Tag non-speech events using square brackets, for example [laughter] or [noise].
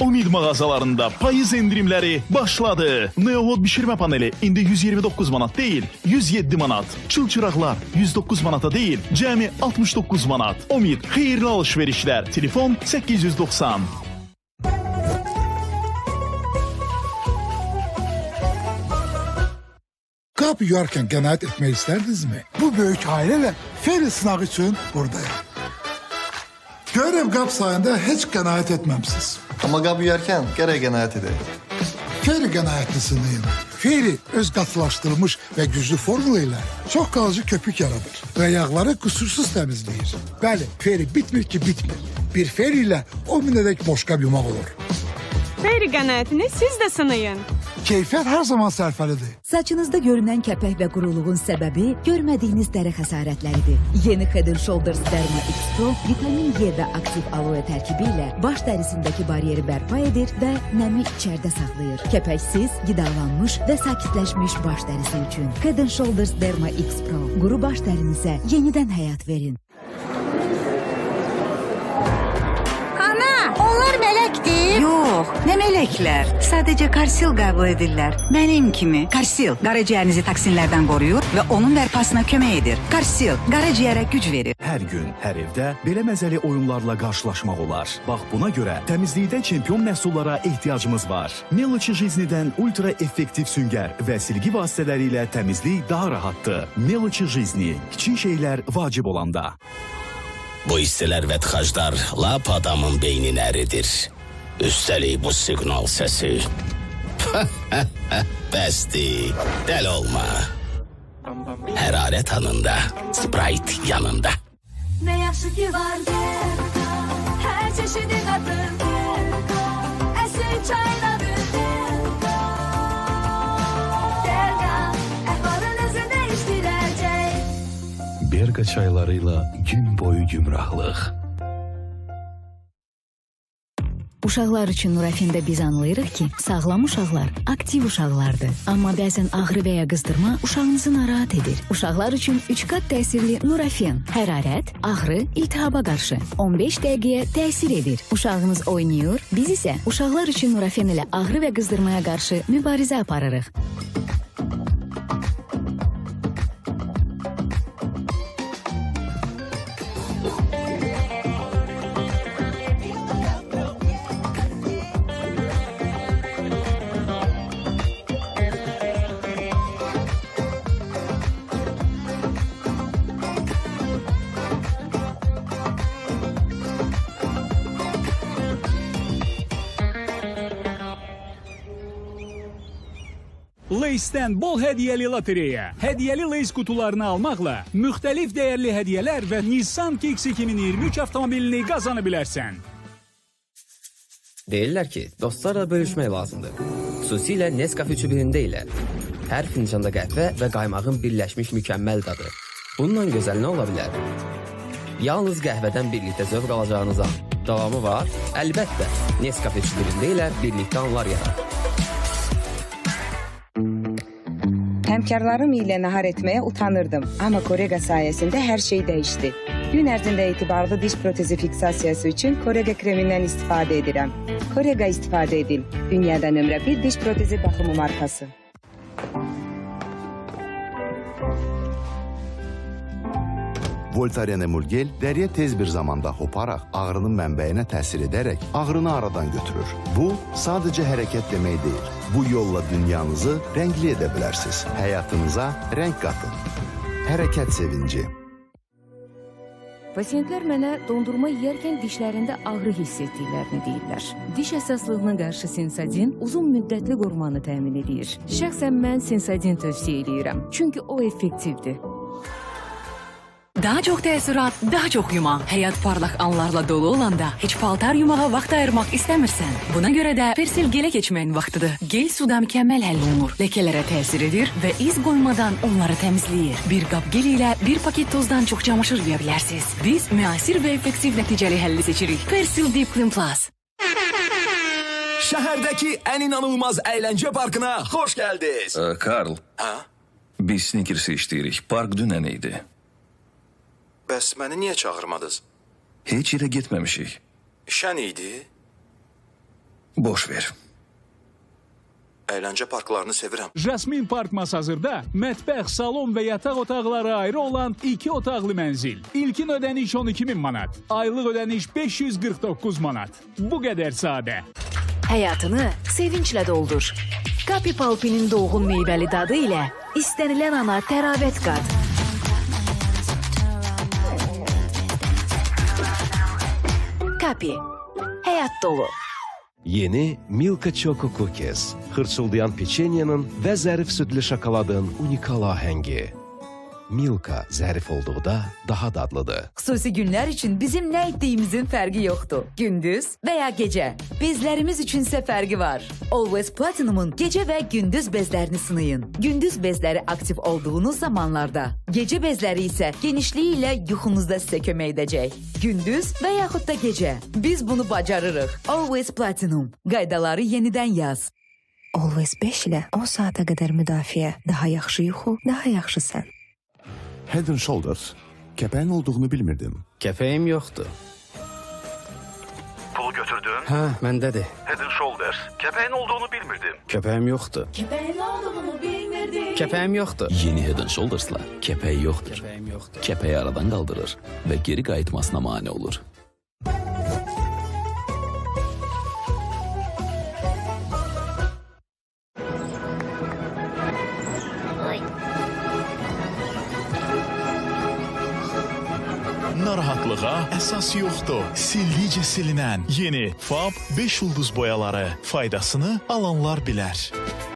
Omid mağazalarında payız endirimleri başladı. Neovod bişirme paneli indi 129 manat değil, 107 manat. Çıl çıraqlar 109 manata değil, cəmi 69 manat. Omid xeyirli alışverişler. Telefon 890. Qap yuyarkən qənaət etmək istərdinizmi? Bu böyük ailələ xeyli sınaq üçün buradayım. Görürəm qap sayında heç qənaət etməmsiz. Ama qab yuyarkən gərək qənaət edək. Xeyli qənaətlisiniyim. Xeyli öz qatılaşdırılmış və güclü formula ilə çox qalıcı köpük yaradır və yağları qüsursuz təmizləyir. Bəli, feri bitmir ki bitmir. Bir feri ilə 10 minədək boşqab yumaq olur. Xeyri qənaətini siz də sınayın. Keyfiyyət hər zaman sərfəlidir. Saçınızda görünən kəpək və quruluğun səbəbi görmədiyiniz dəri xəsarətləridir. Yeni Head Shoulders Derma X Pro vitamin E və aktiv aloe tərkibi ilə baş dərisindəki bariyeri bərpa edir və nəmi içərdə saxlayır. Kəpəksiz, qidalanmış və sakitləşmiş baş dərisi üçün Head Shoulders Derma X Pro quru baş dərinizə yenidən həyat verin. Yox, nə meləklər. Sadəcə Karsil edirlər. Mənim kimi. Karsil qaraciyərinizi toksinlərdən qoruyur və onun bərpasına kömək edir. Karsil qaraciyərə güc verir. Hər gün, hər evdə belə məzəli oyunlarla qarşılaşmaq olar. Bax buna görə təmizlikdə çempion məhsullara ehtiyacımız var. Meloçi Jiznidən ultra effektiv süngər və silgi vasitələri ilə təmizlik daha rahatdır. Meloçi Jizni. Kiçik şeylər vacib olanda. Bu istiler ve tıkaçlar lap adamın beynini eridir. Üstelik bu signal sesi. [laughs] Besti, del olma. Heraret anında, Sprite yanında. Ne yaxşı ki var Delta Her çeşidi katır Delta Berqa çaylarıyla gün boyu gümrahlıq. Uşaqlar üçün Nurafində biz anlayırıq ki, sağlam uşaqlar aktiv uşaqlardır. Amma bəzən ağrı və ya qızdırma uşağınızı narahat edir. Uşaqlar üçün 3 qat təsirli Nurafen hərarət, ağrı, iltihaba qarşı 15 dəqiqəyə təsir edir. Uşağınız oynayır, biz isə uşaqlar üçün Nurafen ilə ağrı və qızdırmaya qarşı mübarizə aparırıq. Leys'ten bol hediyeli lotereya. Hediyeli Leys kutularını almakla müxtəlif değerli hediyeler ve Nissan Kicks 2023 avtomobilini kazanabilirsen. Deyirlər ki, dostlarla bölüşmək lazımdır. Xüsusilə Nescafe birində ilə. Hər fincanda qəhvə və qaymağın birləşmiş mükəmməl dadı. Bundan gözəl nə ola bilər? Yalnız qəhvədən birlikdə zövq alacağınız an. Davamı var? Əlbəttə. Nescafe birində ilə birlikdə anlar yarat. Həmkarlarım ilə nahar etməyə utanırdım. Amma Korega sayəsində hər şey dəyişdi. Gün ərzində etibarlı diş protezi fiksasiyası üçün Korega kremindən istifadə edirəm. Korega istifadə edin. Dünyada nömrə bir diş protezi baxımı markası. Voltaren Emulgel dəriyə tez bir zamanda hoparaq ağrının mənbəyinə təsir edərək ağrını aradan götürür. Bu sadəcə hərəkət demək deyil. Bu yolla dünyanızı rəngli edə bilərsiniz. Həyatınıza rəng qatın. Hərəkət sevinci. Pasientlər mənə dondurma yeyərkən dişlərində ağrı hiss etdiklərini deyirlər. Diş həssaslığına qarşı Sensadin uzun müddətli qorumanı təmin edir. Şəxsən mən Sensadin tövsiyə edirəm, çünki o effektivdir. Daha çok təəssürat, daha çok yuma. Həyat parlaq anlarla dolu olanda heç paltar yumağa vaxt ayırmaq istəmirsən. Buna görə də Persil gelə keçməyin vaxtıdır. Gel suda mükəmməl həll olunur. Ləkələrə təsir edir və iz qoymadan onları təmizləyir. Bir qab gel ilə bir paket tozdan çox çamaşır yuya bilərsiniz. Biz müasir və effektiv nəticəli həlli seçirik. Persil Deep Clean Plus. Şehrdeki en inanılmaz eğlence parkına hoş geldiniz. Ee, Karl. Ha? Biz Snickers'ı işləyirik. Park dünən idi. Bəs məni niyə çağırmadınız? Heç yerə getməmişik. Şən idi. Boş ver. Əyləncə parklarını sevirəm. Jasmin Park Masazırda mətbəx, salon və yataq otaqları ayrı olan 2 otaqlı mənzil. İlkin ödəniş 12 min manat, aylıq ödəniş 549 manat. Bu qədər sadə. Həyatını sevinclə doldur. Kapi Palpinin doğğun meyvəli dadı ilə istənilən ana təravət qat. Kapi. Həyat dolu. Yeni Milka Choco Cookies. Hırçıldayan peçenyenin ve zərif sütlü şokoladın unikal ahengi. Milka zərif olduğunda daha dadlıdır. Xüsusi günlər üçün bizim nə etdiyimizin fərqi yoxdur. Gündüz və ya gecə. Bezlərimiz üçünsə fərqi var. Always Platinum'un gecə və gündüz bezlərini sınayın. Gündüz bezləri aktiv olduğunuz zamanlarda, gecə bezləri isə genişliyi ilə yuxunuzda sizə kömək edəcək. Gündüz və yaxud da gecə. Biz bunu bacarırıq. Always Platinum. Qaydaları yenidən yaz. Always 5 ilə 10 saata qədər müdafiə, daha yaxşı yuxu, daha yaxşı sən. Head and Shoulders. Kəpəyin olduğunu bilmirdim. Kəpəyim yoxdur. Hə, məndədir. Head and Shoulders. Kəpəyin olduğunu bilmirdim. Kəpəyim yoxdur. Köpeğin olduğunu bilmirdim. Kəpəyim yoxdur. Yeni Head and Shoulders'la kepeği yoktur. Kəpəyim yoxdur. Kepeği aradan kaldırır ve geri kayıtmasına mani olur. Narahatlığa əsas yoxdur. Sildikcə silinən yeni Fab 5 ulduz boyaları faydasını alanlar bilər.